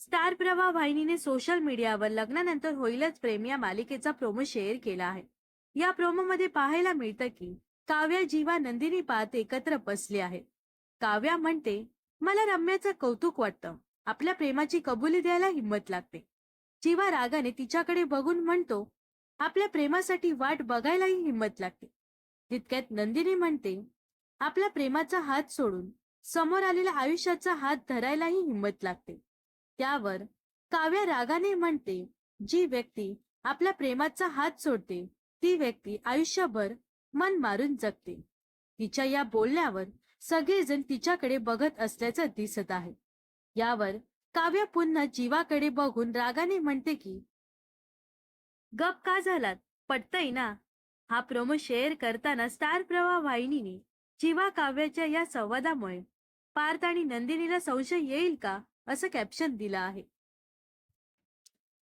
Star प्रवाह वाहिनीने social मीडियावर लग्नानंतर होईलच प्रेम या मालिकेचा प्रोमो शेअर केला आहे. या प्रोमोमध्ये पाहायला मिळतं की काव्या जीवा नंदिनी पात एकत्र बसले आहे काव्या म्हणते मला रम्याचं कौतुक वाटतं. आपल्या प्रेमाची कबुली द्यायला हिंमत लागते. जीवा रागाने तिच्याकडे बघून म्हणतो आपल्या प्रेमासाठी वाट बघायलाही हिंमत लागते. तितक्यात नंदिनी म्हणते आपल्या प्रेमाचा हात सोडून समोर आलेल्या आयुष्याचा हात धरायलाही हिंमत लागते. त्यावर काव्य रागाने म्हणते जी व्यक्ती आपल्या प्रेमाचा हात सोडते ती व्यक्ती आयुष्यभर मन मारून जगते. तिच्या या बोलण्यावर सगळेजण तिच्याकडे बघत असल्याचं दिसत आहे. यावर काव्य पुन्हा जीवाकडे बघून रागाने म्हणते की गप का झालात? पटतय ना? हा प्रोमो शेअर करताना स्टार प्रवाह वाहिनीने जीवा काव्याच्या या संवादामुळे पार्थ आणि नंदिनीला संशय येईल का? असं कॅप्शन दिलं आहे.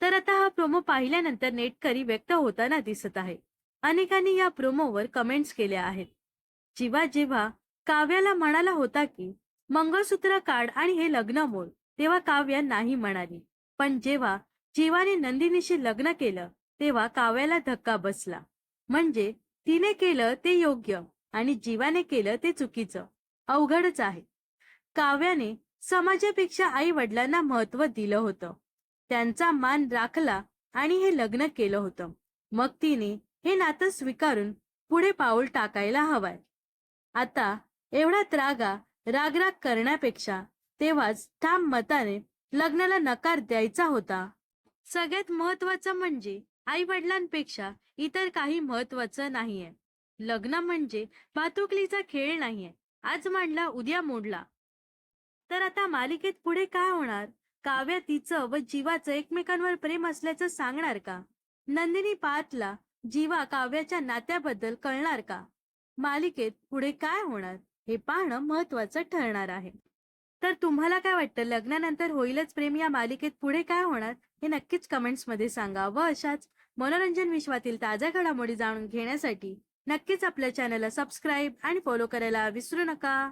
तर आता हा प्रोमो पाहिल्यानंतर नेटकरी व्यक्त होताना दिसत आहे. अनेकांनी या प्रोमोवर कमेंट्स केल्या आहेत. जीवा जेव्हा काव्याला म्हणाला होता की मंगळसूत्र काढ आणि हे लग्न मोड तेव्हा काव्या नाही म्हणाली. पण जेव्हा जीवाने नंदिनीशी लग्न केलं तेव्हा काव्याला धक्का बसला. म्हणजे तिने केलं ते योग्य आणि जीवाने केलं ते चुकीचं. अवघडच आहे. काव्याने समाजापेक्षा आई वडिलांना महत्त्व दिलं होतं. त्यांचा मान राखला आणि हे लग्न केलं होतं. मग तिने हे नातं स्वीकारून पुढे पाऊल टाकायला हवाय. आता एवढा त्रागा रागराग करण्यापेक्षा तेव्हाच ठाम मताने लग्नाला नकार द्यायचा होता. सगळ्यात महत्वाचं म्हणजे आई वडिलांपेक्षा इतर काही महत्वाचं नाहीये. लग्न म्हणजे भातुकलीचा खेळ नाहीये. आज मांडला उद्या मोडला. तर आता मालिकेत पुढे काय होणार? काव्या तिचं व जीवाचं एकमेकांवर प्रेम असल्याचं सांगणार का? नंदिनी पातला जीवा काव्याच्या नात्याबद्दल कळणार का? मालिकेत पुढे काय होणार? हे पाहणं महत्वाचं ठरणार आहे. तर तुम्हाला काय वाटतं? लग्नानंतर होईलच प्रेम या मालिकेत पुढे काय होणार? हे नक्कीच कमेंट्समध्ये सांगा व अशाच मनोरंजन विश्वातील ताज्या घडामोडी जाणून घेण्यासाठी नक्कीच आपल्या चॅनलला सबस्क्राईब आणि फॉलो करायला विसरू नका.